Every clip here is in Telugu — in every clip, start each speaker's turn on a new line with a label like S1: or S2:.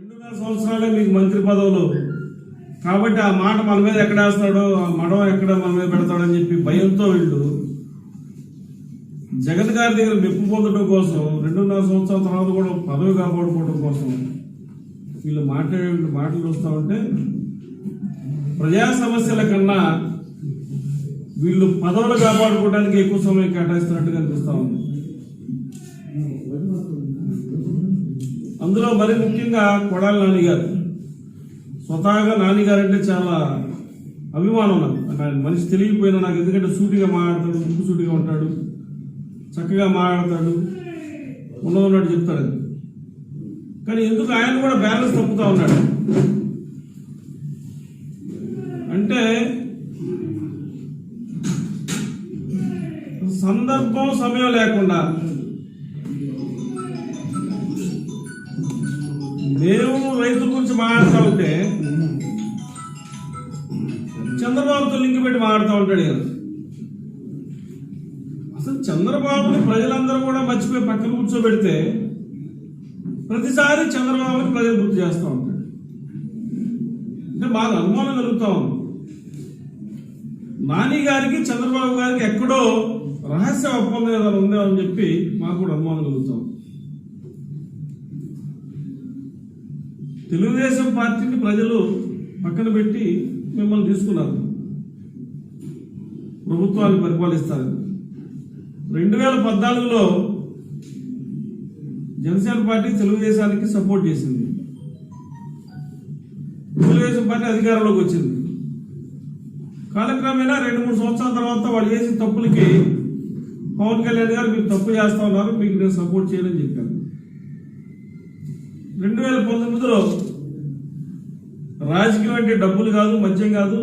S1: రెండున్నర సంవత్సరాలే మీకు మంత్రి పదవులు. కాబట్టి ఆ మాట మన మీద ఎక్కడ వేస్తాడో ఆ మడవ ఎక్కడ మన మీద పెడతాడని చెప్పి భయంతో వీళ్ళు జగన్ గారి దగ్గర మెప్పు పొందడం కోసం రెండున్నర సంవత్సరాల తర్వాత కూడా పదవి కాపాడుకోవడం కోసం వీళ్ళు మాట్లాడే మాటలు చూస్తూ ఉంటే ప్రజా సమస్యల కన్నా వీళ్ళు పదవులు కాపాడుకోవడానికి ఎక్కువ సమయం కేటాయిస్తున్నట్టుగా అనిపిస్తూ ఉంది. అందులో మరి ముఖ్యంగా కొడాలి నాన్నగారు స్వతహాగా నాని అంటే చాలా అభిమానం నాకు. ఆయన మనిషి తెలియకపోయినా నాకు ఎందుకంటే సూటిగా మాట్లాడతాడు ముక్కు సూటిగా ఉంటాడు చక్కగా మాట్లాడతాడు ఉన్నదన్నట్టు చెప్తాడు అది. కానీ ఎందుకు ఆయన కూడా బ్యాలెన్స్ తప్పుతా ఉన్నాడు? అంటే సందర్భం సమయం లేకుండా కూర్చోబెడితే ప్రతిసారి చంద్రబాబుని ప్రజలు గుర్తు చేస్తూ ఉంటాడు అంటే బాగా అనుమానం కలుగుతా ఉంది. నాని గారికి చంద్రబాబు గారికి ఎక్కడో రహస్య ఒప్పందం ఏదైనా ఉందో అని చెప్పి మాకు కూడా అనుమానం కలుగుతాం తెలుగుదేశం పార్టీని ప్రజలు పక్కన పెట్టి మిమ్మల్ని తీసుకున్నారు. ప్రభుత్వాన్ని పరిపాలిస్తారు. రెండు వేల పద్నాలుగులో జనసేన పార్టీ తెలుగుదేశానికి సపోర్ట్ చేసింది. తెలుగుదేశం పార్టీ అధికారంలోకి వచ్చింది. కాలక్రమేణా రెండు మూడు సంవత్సరాల తర్వాత వాళ్ళు చేసిన తప్పులకి పవన్ కళ్యాణ్ గారు మీరు తప్పు చేస్తా ఉన్నారు మీకు నేను సపోర్ట్ చేయనని చెప్పాను రెండు వేల పంతొమ్మిదిలో రాజకీయం అంటే డబ్బులు కాదు మద్యం కాదు.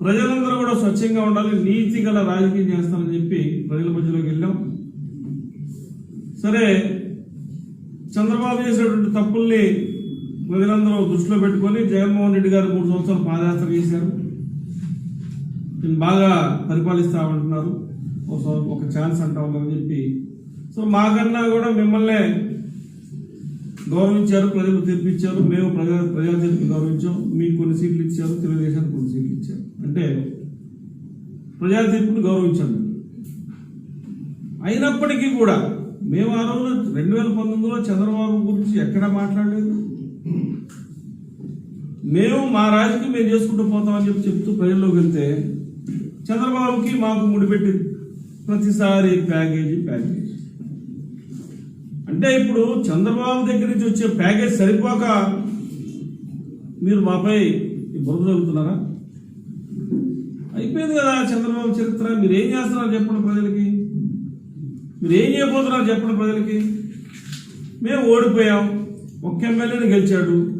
S1: ప్రజలందరూ కూడా స్వచ్ఛంగా ఉండాలి నీతి గల రాజకీయం చేస్తానని చెప్పి ప్రజల మధ్యలోకి వెళ్ళాం. సరే చంద్రబాబు చేసినటువంటి తప్పుల్ని ప్రజలందరూ దృష్టిలో పెట్టుకొని జగన్మోహన్ రెడ్డి గారు మూడు సంవత్సరాలు పాదయాత్ర చేశారు. నేను బాగా పరిపాలిస్తామంటున్నారు. ఒక ఒక ఛాన్స్ అంటా ఉన్నారని చెప్పి. సో మాకన్నా కూడా మిమ్మల్నే గౌరవించారు ప్రజలు తీర్పిచ్చారు. మేము ప్రజా ప్రజా తీర్పు గౌరవించాం. మీకు కొన్ని సీట్లు ఇచ్చారు తెలుగుదేశానికి కొన్ని సీట్లు ఇచ్చారు. అంటే ప్రజా తీర్పును గౌరవించాం అయినప్పటికీ కూడా మేము ఆ రోజున రెండు వేల పంతొమ్మిదిలో చంద్రబాబు గురించి ఎక్కడ మాట్లాడలేదు. మేము మా రాజకీయం మేము చేసుకుంటూ పోతామని చెప్పి చెప్తూ ప్రజల్లోకి వెళ్తే చంద్రబాబుకి మాకు ముడిపెట్టి ప్రతిసారి ప్యాకేజీ ప్యాకేజీ. అంటే ఇప్పుడు చంద్రబాబు దగ్గర నుంచి వచ్చే ప్యాకేజ్ సరిపోక మీరు మాపై బురద తగ్గుతున్నారా అయిపోయింది కదా చంద్రబాబు చరిత్ర. మీరు ఏం చేస్తున్నారు చెప్పండి ప్రజలకి. మీరు ఏం చేయబోతున్నారు చెప్పండి ప్రజలకి? మేము ఓడిపోయాం. ఒక్క ఎమ్మెల్యేని గెలిచాడు.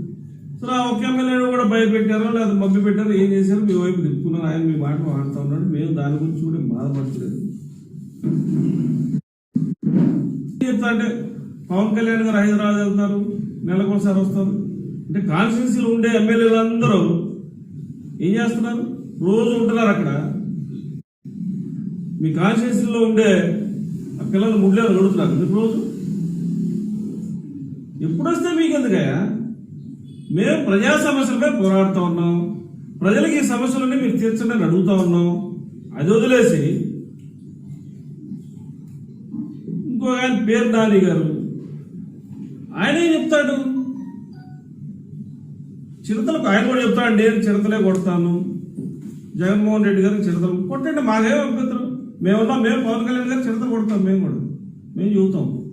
S1: సో ఆ ఒక్క ఎమ్మెల్యేని కూడా భయపెట్టారో? లేదా మబ్బి పెట్టారో? ఏం చేశారు? మీ వైపు తిప్పుకున్నారు ఆయన మీ మాట మాడుతూ ఉన్నాడు. మేము దాని గురించి కూడా బాధపడలేదు. చెప్తా అంటే పవన్ కళ్యాణ్ గారు హైదరాబాద్ వెళ్తారు. నెలకొకసారి వస్తారు. అంటే కాన్స్టిట్యున్సీలో ఉండే ఎమ్మెల్యేలు అందరూ ఏం చేస్తున్నారు? రోజు ఉంటున్నారు అక్కడ. మీ కాన్స్టిట్యున్సీలో ఉండే పిల్లలు ముడ్లేరు కొడుతున్నారు ఎందుకు రోజు ఎప్పుడొస్తే మీకు ఎందుకయ్యా మేము ప్రజా సమస్యలపై పోరాడుతూ ఉన్నాం. ప్రజలకు ఈ సమస్యలన్నీ మీరు తీర్చండి అని అడుగుతా ఉన్నాం. అది వదిలేసి ఇంకో ఆయన పేరు నాని గారు. ఆయన ఏం చెప్తాడు. చిరుతలకు ఆయన కూడా చెప్తాడు నేను చిరుతలే కొడతాను. జగన్మోహన్ రెడ్డి గారికి చిరతలు కొట్టండి మాకేం అభ్యంతరం? మేమున్నాం మేము పవన్ కళ్యాణ్ గారు చిరుతలు కొడతాం మేము కూడా. మేము చూస్తాం.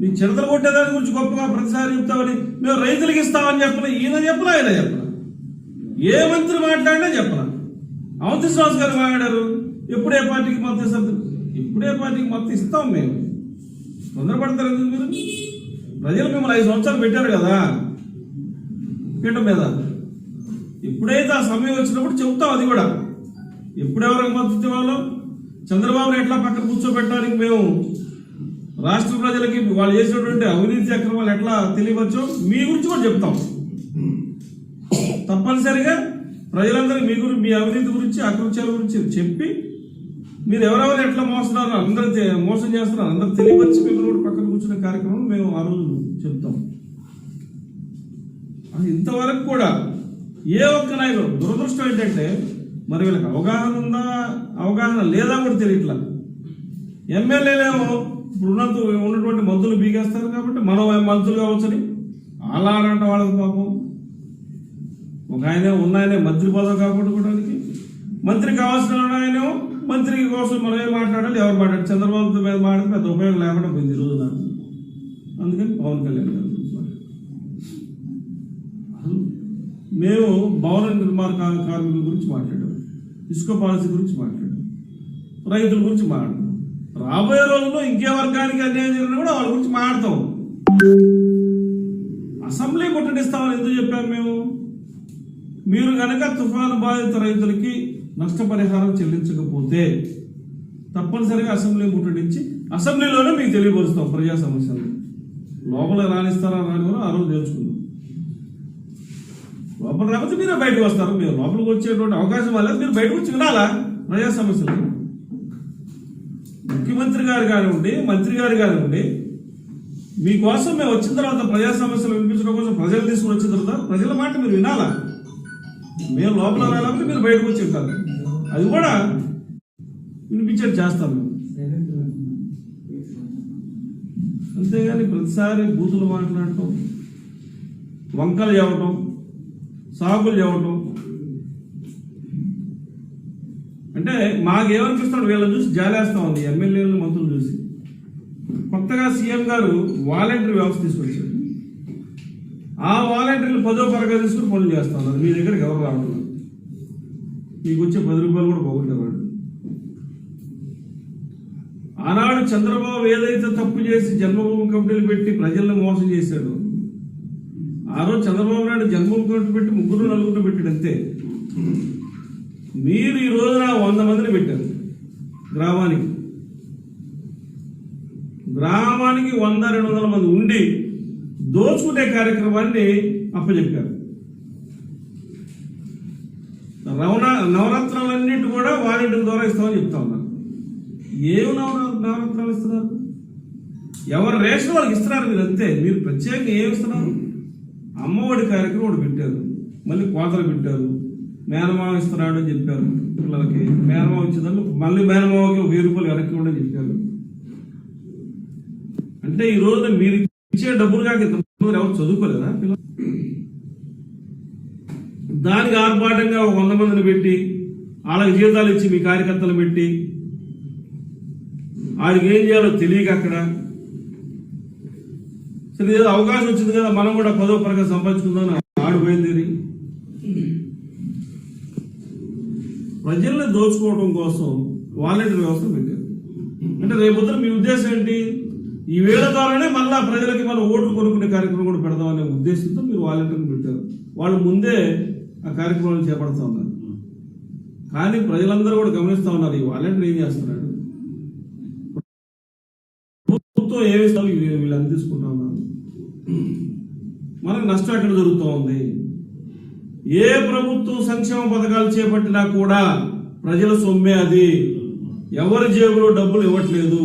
S1: నీ చిరతలు కొట్టేదాని గురించి గొప్పగా ప్రతిసారి చెప్తామని మేము రైతులకు ఇస్తామని చెప్పిన ఈయన చెప్పిన ఆయన చెప్పిన ఏ మంత్రి మాట్లాడినా చెప్పిన అవంతి శ్రీనివాస్ గారు మాట్లాడారు ఎప్పుడే పార్టీకి మద్దతు ఇస్తారు. ఇప్పుడే పార్టీకి మద్దతు ఇస్తాం మేము. తొందరపడతారు ఎందుకు మీరు? ప్రజలు మిమ్మల్ని ఐదు సంవత్సరాలు పెట్టారు కదా. పీఠం మీద. ఎప్పుడైతే ఆ సమయం వచ్చినప్పుడు చెబుతాం అది కూడా. ఎప్పుడెవరికి మద్దతు ఇవ్వాలో చంద్రబాబుని ఎట్లా పక్కన కూర్చోబెట్టడానికి మేము రాష్ట్ర ప్రజలకి వాళ్ళు చేసినటువంటి అవినీతి అక్రమాలు ఎట్లా తెలియవచ్చో మీ గురించి కూడా చెప్తాం. తప్పనిసరిగా ప్రజలందరికీ మీ గురించి మీ అవినీతి గురించి అకృత్యాల గురించి చెప్పి మీరు ఎవరెవరు ఎట్లా మోస్తున్నారు అందరూ మోసం చేస్తున్నారు అందరూ తెలియవచ్చు మిమ్మల్ని కూడా పక్కన కూర్చునే కార్యక్రమం మేము ఆ రోజు చెప్తాం. ఇంతవరకు కూడా ఏ ఒక్క నాయకుడు దురదృష్టం ఏంటంటే మరి వీళ్ళకి అవగాహన ఉందా? అవగాహన లేదా కూడా తెలియట్లా. ఎమ్మెల్యేలేమో ఇప్పుడు ఉన్నంత ఉన్నటువంటి మందులు బీగేస్తారు కాబట్టి మనం మంత్రులు కావచ్చని అలా వాళ్ళకి పాపం. ఒక ఆయన ఉన్న ఆయనే మంత్రి పదవి కాపాడుకోవడానికి మంత్రి కావాల్సిన ఆయనేమో మంత్రి కోసం మనం ఏం మాట్లాడాలి? ఎవరు మాట్లాడాలి? చంద్రబాబు మీద మాట్లాడితే పెద్ద ఉపయోగం లేకుండా పోయింది ఈ రోజు నాకు అందుకని పవన్ కళ్యాణ్ గారు మేము భవన నిర్మాణ కార్మికుల గురించి మాట్లాడాం ఇసుక పాలసీ గురించి మాట్లాడాం రైతుల గురించి మాట్లాడు రాబోయే రోజుల్లో ఇంకే వర్గానికి అన్యాయం జరిగినా కూడా వాళ్ళ గురించి మాట్లాడతాం. అసెంబ్లీ ముట్టడిస్తామని ఎందుకు చెప్పాము మేము? మీరు కనుక తుఫాను బాధిత రైతులకి నష్టపరిహారం చెల్లించకపోతే తప్పనిసరిగా అసెంబ్లీ ముట్టడించి అసెంబ్లీలోనే మీకు తెలియపరుస్తాం ప్రజా సమస్యలు. లోపల రాణిస్తారా రాని కూడా ఆ రోజు తెలుసుకుందాం. లోపల రాకపోతే మీరే బయటకు వస్తారు. మీరు లోపలికి వచ్చేటువంటి అవకాశం వల్ల మీరు బయటకు వచ్చి వినాలా? ప్రజా సమస్యలు. ముఖ్యమంత్రి గారు కానివ్వండి మంత్రి గారు కానివ్వండి మీకోసం మేము వచ్చిన తర్వాత ప్రజా సమస్యలు వినిపించడం కోసం ప్రజలు తీసుకుని వచ్చిన తర్వాత ప్రజల మాట మీరు వినాలా? మేము లోపల రాలంటే మీరు బయటకు వచ్చి ఉంటారు. అది కూడా వినిపించేది చేస్తాం మేము. అంతేగాని ప్రతిసారి బూతులు మాట్లాడటం వంకలు చెప్పటం సాకులు చెప్పటం అంటే మాకేమనిపిస్తాడు వీళ్ళని చూసి జాలేస్తా ఉంది. ఎమ్మెల్యేలను మంత్రులు చూసి. కొత్తగా సీఎం గారు వాలంటరీ వ్యవస్థ తీసుకొచ్చారు. ఆ వాలంటీర్లు పదో పరగా తీసుకుని పనులు చేస్తా ఉన్నారు. మీ దగ్గరికి ఎవరు రావడం మీకు వచ్చే పది రూపాయలు కూడా పోగొట్టేవాడు ఆనాడు చంద్రబాబు ఏదైతే తప్పు చేసి జన్మభూమి కమిటీలు పెట్టి ప్రజలను మోసం చేశాడు ఆ రోజు చంద్రబాబు నాయుడు జగన్మోహన్ పెట్టి ముగ్గురు నలుగురు పెట్టాడు అంతే. మీరు ఈ రోజున వంద మందిని పెట్టారు గ్రామానికి. గ్రామానికి వంద రెండు వందల మంది ఉండి దోచుకునే కార్యక్రమాన్ని అప్పచెప్పారు. రవణ నవరత్నాలన్నిటి కూడా వాలంటీర్ ద్వారా ఇస్తామని చెప్తా ఉన్నారు ఏం నవర నవరత్నాలు ఇస్తున్నారు? ఎవరు రేషన్ వాళ్ళకి ఇస్తున్నారు మీరు అంతే. మీరు ప్రత్యేకంగా ఏమి ఇస్తున్నారు? అమ్మఒడి కార్యక్రమం ఒకటి పెట్టారు. మళ్ళీ కోతలు పెట్టారు. మేనమావ ఇస్తున్నాడు అని చెప్పారు. పిల్లలకి మేనమావ ఇచ్చేదాన్ని మళ్ళీ మేనమావకి వెయ్యి రూపాయలు వెనక్కి ఇవ్వడం చెప్పారు. అంటే ఈ రోజు మీరు ఇచ్చే డబ్బులు కాక ఇంతమంది ఎవరు చదువుకోలేదా పిల్లలు? దానికి ఆర్భాటంగా ఒక వంద మందిని పెట్టి వాళ్ళకి జీతాలు ఇచ్చి మీ కార్యకర్తలు పెట్టి వాళ్ళకి ఏం చేయాలో తెలియక అక్కడ సరే ఏదో అవకాశం వచ్చింది కదా మనం కూడా పదో పరగా సంపాదించుకుందాం ఆడిపోయింది ప్రజల్ని దోచుకోవడం కోసం వాలంటీర్ వ్యవస్థ పెట్టారు. అంటే రేపొద్దున మీ ఉద్దేశం ఏంటి? ఈ వేల ద్వారానే మళ్ళా ప్రజలకి మనం ఓట్లు కొనుక్కునే కార్యక్రమం కూడా పెడదామనే ఉద్దేశంతో మీరు వాలంటీర్ని పెట్టారు. వాళ్ళు ముందే ఆ కార్యక్రమాన్ని చేపడతా ఉన్నారు. కానీ ప్రజలందరూ కూడా గమనిస్తూ ఉన్నారు ఈ వాలంటీర్ ఏం చేస్తున్నాడు ప్రభుత్వం ఏమిస్తావు వీళ్ళు అంది ఉన్నారు మనకు నష్టం ఎక్కడ జరుగుతూ ఉంది? ఏ ప్రభుత్వం సంక్షేమ పథకాలు చేపట్టినా కూడా ప్రజల సొమ్మే అది. ఎవరి జేబులో డబ్బులు ఇవ్వట్లేదు.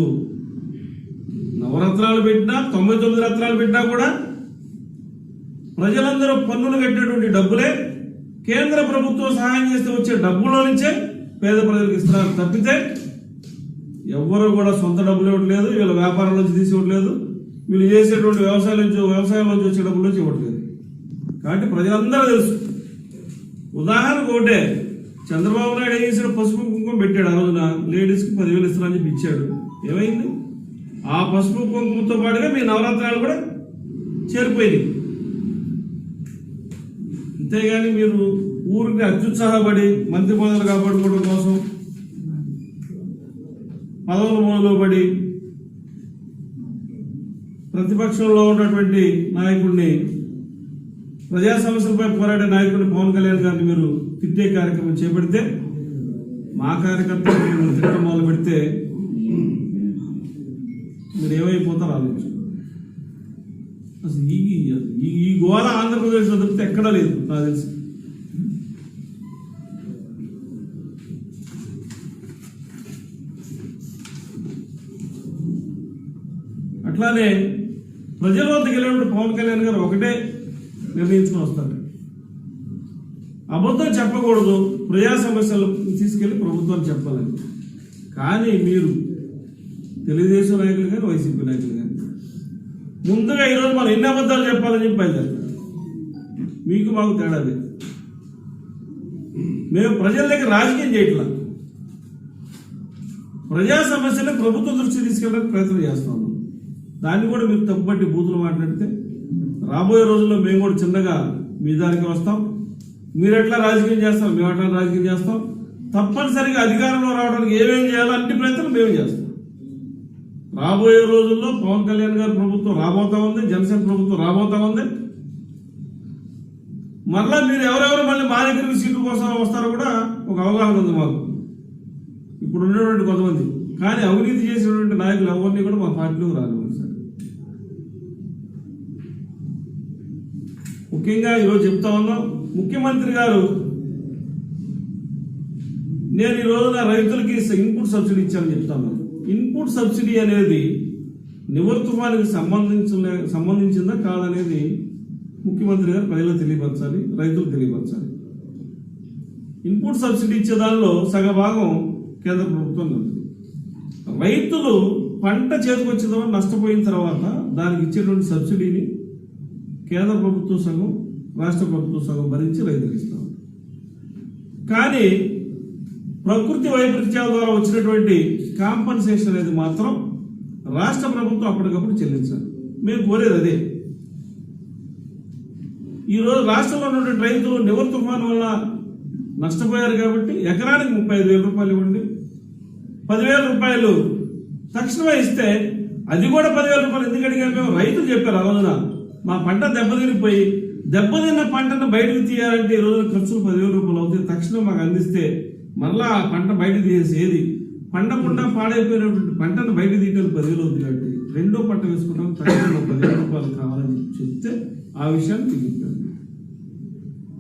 S1: నవరత్నాలు పెట్టినా తొంభై తొమ్మిది రత్నాలు పెట్టినా కూడా ప్రజలందరూ పన్నులు కట్టేటువంటి డబ్బులే కేంద్ర ప్రభుత్వం సహాయం చేస్తే వచ్చే డబ్బులో నుంచే పేద ప్రజలకు ఇస్తున్నారు తప్పితే ఎవ్వరూ కూడా సొంత డబ్బులు ఇవ్వట్లేదు వీళ్ళ వ్యాపారం నుంచి తీసి ఇవ్వట్లేదు వీళ్ళు చేసేటువంటి వ్యవసాయం నుంచి వ్యవసాయం నుంచి వచ్చే డబ్బుల నుంచి ఇవ్వట్లేదు. కాబట్టి ప్రజలందరూ తెలుసు. ఉదాహరణకు ఒకటే చంద్రబాబు నాయుడు ఏం చేశాడు? పసుపు కుంకుమ పెట్టాడు ఆ రోజున. లేడీస్కి పదివేలు ఇస్తారని చెప్పి ఇచ్చాడు. ఏమైంది? ఆ పసుపు కుంకుమతో పాటుగా మీ నవరాత్రాలు కూడా చేరిపోయింది అంతేగాని మీరు ఊరికి అత్యుత్సాహపడి మంత్రి పదవులు కాపాడుకోవడం కోసం పదవులు మూలలో పడి ప్రతిపక్షంలో ఉన్నటువంటి నాయకుడిని ప్రజా సమస్యలపై పోరాడే నాయకుడిని పవన్ కళ్యాణ్ గారిని మీరు తిట్టే కార్యక్రమం చేపడితే మా కార్యకర్తలు తిట్టడం మొదలు పెడితే మీరు ఏమైపోతారు ఆలోచించు అసలు ఈ ఈ- ఈ గోళ ఆంధ్రప్రదేశ్లో తప్పితే ఎక్కడా లేదు నాకు తెలిసి. అట్లానే ప్రజల వద్దకు వెళ్ళినప్పుడు పవన్ కళ్యాణ్ గారు ఒకటే నిర్ణయించుకొని వస్తారు. అబద్ధం చెప్పకూడదు ప్రజా సమస్యలు తీసుకెళ్ళి ప్రభుత్వం చెప్పాలని. కానీ మీరు తెలుగుదేశం నాయకులు కానీ వైసీపీ నాయకులు కానీ ముందుగా ఈరోజు మనం ఎన్ని అబద్ధాలు చెప్పాలని చెప్పి బయలుదేరుతారు మీకు మాకు తేడా మేము ప్రజల దగ్గర రాజకీయం చేయట్లా. ప్రజా సమస్యలు ప్రభుత్వం దృష్టి తీసుకెళ్ళడానికి ప్రయత్నం చేస్తా దాన్ని కూడా మీరు తప్పుబట్టి బూతులు మాట్లాడితే రాబోయే రోజుల్లో మేము కూడా చిన్నగా మీ దానికి వస్తాం. మీరు ఎట్లా రాజకీయం చేస్తాం మేము ఎట్లా రాజకీయం చేస్తాం? తప్పనిసరిగా అధికారంలో రావడానికి ఏమేం చేయాలో అన్ని ప్రయత్నం మేము చేస్తాం. రాబోయే రోజుల్లో పవన్ కళ్యాణ్ గారి ప్రభుత్వం రాబోతా ఉంది జనసేన ప్రభుత్వం రాబోతా ఉంది. మరలా మీరు ఎవరెవరు మళ్ళీ మా దగ్గరికి సీటు కోసం వస్తారో కూడా ఒక అవగాహన ఉంది మాకు. ఇప్పుడు ఉన్నటువంటి కొంతమంది. కానీ అవినీతి చేసినటువంటి నాయకులు ఎవరిని కూడా మా పార్టీలోకి రానివ్వండి సార్. ముఖ్యంగా ఈరోజు చెప్తా ఉన్నాం ముఖ్యమంత్రి గారు నేను ఈ రోజున రైతులకి ఇన్పుట్ సబ్సిడీ ఇచ్చానని చెప్తాను ఇన్పుట్ సబ్సిడీ అనేది నివర్ తుఫానికి సంబంధించిన సంబంధించిందా కాదనేది ముఖ్యమంత్రి గారు ప్రజలకు తెలియపరచాలి రైతులకు తెలియపరచాలి. ఇన్పుట్ సబ్సిడీ ఇచ్చే దానిలో సగ భాగం కేంద్ర ప్రభుత్వం రైతులు పంట చేతికొచ్చిన తర్వాత నష్టపోయిన తర్వాత దానికి ఇచ్చేటువంటి సబ్సిడీని కేంద్ర ప్రభుత్వ సంఘం రాష్ట్ర ప్రభుత్వ సంఘం భరించి రైతులకు ఇస్తాం కానీ ప్రకృతి వైపరీత్యాల ద్వారా వచ్చినటువంటి కాంపన్సేషన్ అనేది మాత్రం రాష్ట్ర ప్రభుత్వం అప్పటికప్పుడు చెల్లించాలి. మేము కోరేది అదే. ఈరోజు రాష్ట్రంలో ఉన్నటువంటి రైతులు నివర్ తుఫాను వల్ల నష్టపోయారు కాబట్టి ఎకరానికి ముప్పై ఐదు వేల రూపాయలు ఇవ్వండి. పదివేల రూపాయలు తక్షణమే ఇస్తే అది కూడా పదివేల రూపాయలు ఎందుకు అడిగాము మేము రైతులు చెప్పారు ఆ రోజున. మా పంట దెబ్బతిరిగిపోయి దెబ్బతిన్న పంటను బయటకు తీయాలంటే ఈ రోజు ఖర్చులు పదివేల రూపాయలు అవుతాయి. తక్షణం మాకు అందిస్తే మళ్ళా ఆ పంట బయట తీసేది పండకుండా పాడైపోయినటువంటి పంటను బయట తీయడానికి పదివేలు అవుతుంది కాబట్టి రెండో పంట వేసుకుంటాం. తక్షణం పదివేల రూపాయలు కావాలని చెప్తే ఆ విషయాన్ని మీకు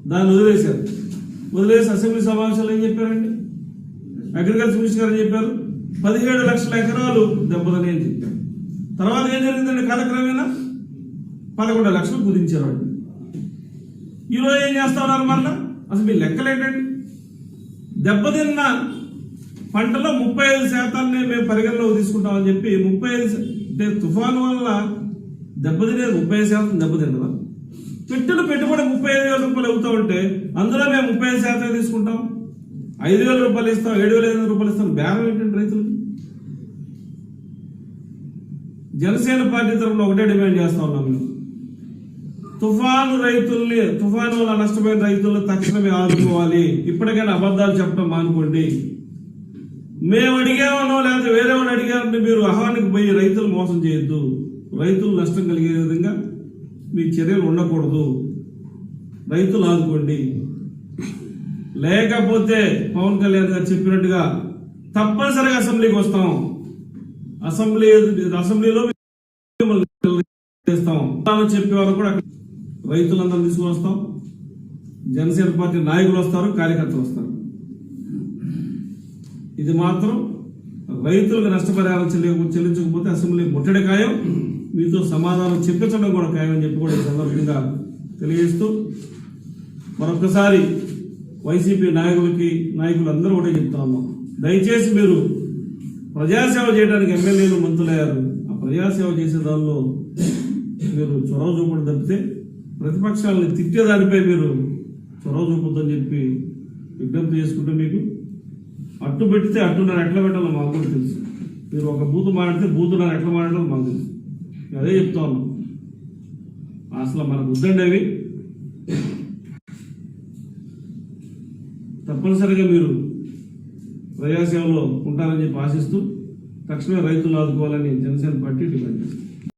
S1: దాన్ని వదిలేశారు. వదిలేసి అసెంబ్లీ సమావేశాలు ఏం చెప్పారండి? అగ్రికల్చర్ మినిస్టర్ గారు చెప్పారు? పదిహేడు లక్షల ఎకరాలు దెబ్బతనే అని చెప్పారు. తర్వాత ఏం జరిగిందండి కాలక్రమేణా? పదకొండు లక్షలు కుదించారు ఈరోజు ఏం చేస్తా ఉన్నారు అసలు మీ లెక్కలు ఏంటండి? దెబ్బతిన్న పంటలో ముప్పై ఐదు శాతాన్ని మేము పరిగణలోకి తీసుకుంటామని చెప్పి ముప్పై ఐదు అంటే తుఫాను వల్ల దెబ్బతినేది ముప్పై ఐదు శాతం దెబ్బతిన్నదా పెట్టిన పెట్టుబడి ముప్పై ఐదు వేల రూపాయలు అవుతా ఉంటే అందులో మేము ముప్పై ఐదు శాతం తీసుకుంటాం. ఐదు వేల రూపాయలు ఇస్తాం ఏడు వేల ఐదు వందల రూపాయలు ఇస్తాం. బేరం ఏంటంటే రైతులకి? జనసేన పార్టీ తరఫున ఒకటే డిమాండ్ చేస్తా ఉన్నాం మేము. తుఫాను రైతుల్ని తుఫాను వల్ల నష్టపోయిన రైతులను తక్షణమే ఆదుకోవాలి. ఇప్పటికైనా అబద్ధాలు చెప్పడం మానుకోండి. మేము అడిగామనో లేకపోతే వేరే వాడు మీరు అహానికి పోయి రైతులు మోసం చేయొద్దు. రైతులు నష్టం కలిగే విధంగా మీ చర్యలు ఉండకూడదు. రైతులు ఆదుకోండి. లేకపోతే పవన్ కళ్యాణ్ గారు చెప్పినట్టుగా తప్పనిసరిగా అసెంబ్లీకి వస్తాం. అసెంబ్లీ అసెంబ్లీలో మిమ్మల్ని చేస్తాం చెప్పే వాళ్ళు కూడా అక్కడ రైతులందరూ తీసుకువస్తాం. జనసేన పార్టీ నాయకులు వస్తారు కార్యకర్తలు వస్తారు. ఇది మాత్రం రైతులకు నష్టపరిహారం చెల్లించకపోతే అసెంబ్లీ ముట్టడి ఖాయం. మీతో సమాధానం చెప్పించడం కూడా ఖాయం అని చెప్పి కూడా ఈ సందర్భంగా తెలియజేస్తూ మరొకసారి వైసీపీ నాయకులకి నాయకులు అందరూ ఒకటే చెప్తా ఉన్నాం. దయచేసి మీరు ప్రజాసేవ చేయడానికి ఎమ్మెల్యేలు మంత్రులయ్యారు. ఆ ప్రజాసేవ చేసే దానిలో మీరు చొరవ చూపడం తప్పితే ప్రతిపక్షాలను తిట్టేదానిపై మీరు చొరవ చూపొద్దని చెప్పి విజ్ఞప్తి చేసుకుంటే మీకు అట్టు పెడితే అట్టున్నారు ఎట్లా పెట్టాలో మాకు కూడా తెలుసు. మీరు ఒక బూతు మాడితే బూతున్నారు ఎట్లా మాడటం మాకు తెలుసు. నేను అదే చెప్తా ఉన్నాం. అసలు మనకు వద్దండి అవి. తప్పనిసరిగా మీరు ప్రజాసేవలో ఉంటారని చెప్పి ఆశిస్తూ తక్షణమే రైతులు ఆదుకోవాలని జనసేన పార్టీ డిమాండ్ చేస్తుంది.